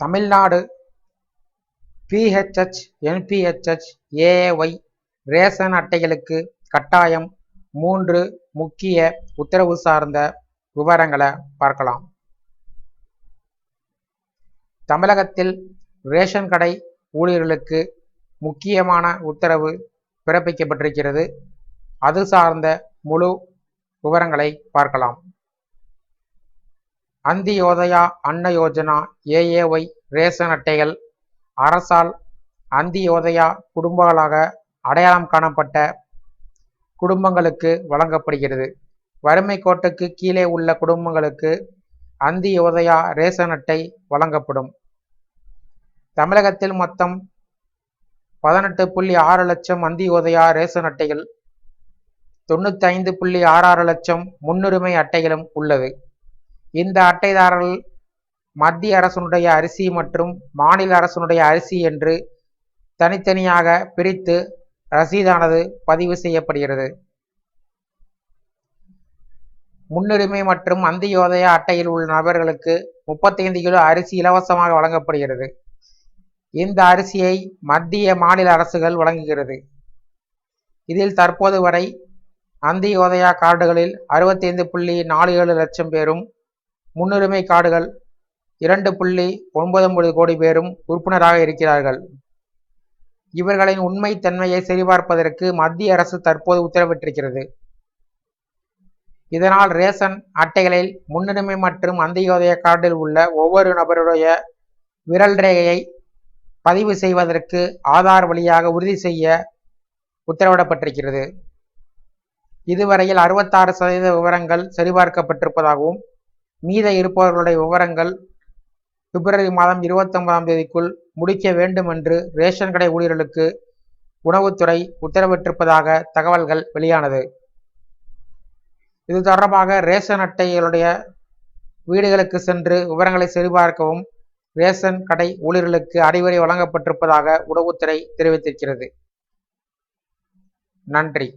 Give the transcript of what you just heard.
Tamil Nadu PHH NPHH AAY ration அட்டைகளுக்கு கட்டாயம் மூன்று முக்கிய உத்தரவு சார்ந்த விவரங்களை பார்க்கலாம். தமிழகத்தில் ரேஷன் கடை ஊழியர்களுக்கு முக்கியமான உத்தரவு பிறப்பிக்கப்பட்டிருக்கிறது. அது சார்ந்த முழு விவரங்களை பார்க்கலாம். அந்தியோதயா அன்ன யோஜனா ஏஏஒய் ரேஷன் அட்டைகள். அரசால் அந்தியோதயா குடும்பங்களாக அடையாளம் காணப்பட்ட குடும்பங்களுக்கு வழங்கப்படுகிறது. வறுமை கோட்டுக்கு கீழே உள்ள குடும்பங்களுக்கு அந்தியோதயா ரேஷன் அட்டை வழங்கப்படும். தமிழகத்தில் மொத்தம் பதினெட்டு புள்ளி ஆறு லட்சம் அந்தியோதயா ரேஷன் அட்டைகள் தொண்ணூற்றி ஐந்து புள்ளி ஆறு ஆறு லட்சம் முன்னுரிமை அட்டைகளும் உள்ளது. இந்த அட்டைதாரர்கள் மத்திய அரசனுடைய அரிசி மற்றும் மாநில அரசனுடைய அரிசி என்று தனித்தனியாக பிரித்து ரசீதானது பதிவு செய்யப்படுகிறது. முன்னுரிமை மற்றும் அந்தியோதய அட்டையில் உள்ள நபர்களுக்கு முப்பத்தைந்து கிலோ அரிசி இலவசமாக வழங்கப்படுகிறது. இந்த அரிசியை மத்திய மாநில அரசுகள் வழங்குகிறது. இதில் தற்போது வரை அந்தியோதயா கார்டுகளில் அறுபத்தைந்து புள்ளி நாலு ஏழு லட்சம் பேரும் முன்னுரிமை கார்டுகள் இரண்டு புள்ளி ஒன்பது ஒன்பது கோடி பேரும் உறுப்பினராக இருக்கிறார்கள். இவர்களின் உண்மை தன்மையை சரிபார்ப்பதற்கு மத்திய அரசு தற்போது உத்தரவிட்டிருக்கிறது. இதனால் ரேஷன் அட்டைகளில் முன்னுரிமை மற்றும் அந்தியோதய கார்டில் உள்ள ஒவ்வொரு நபருடைய விரல் ரேகையை பதிவு செய்வதற்கு ஆதார் வழியாக உறுதி செய்ய உத்தரவிடப்பட்டிருக்கிறது. இதுவரையில் அறுபத்தாறு சதவீத விவரங்கள் சரிபார்க்கப்பட்டிருப்பதாகவும் மீத இருப்பவர்களுடைய விவரங்கள் பிப்ரவரி மாதம் இருபத்தொன்பதாம் தேதிக்குள் முடிக்க வேண்டும் என்று ரேஷன் கடை ஊழியர்களுக்கு உணவுத்துறை உத்தரவிட்டிருப்பதாக தகவல்கள் வெளியானது. இது தொடர்பாக ரேஷன் அட்டைகளுடைய வீடுகளுக்கு சென்று விவரங்களை சரிபார்க்கவும் ரேஷன் கடை ஊழியர்களுக்கு அறிவுரை வழங்கப்பட்டிருப்பதாக உணவுத்துறை தெரிவித்திருக்கிறது. நன்றி.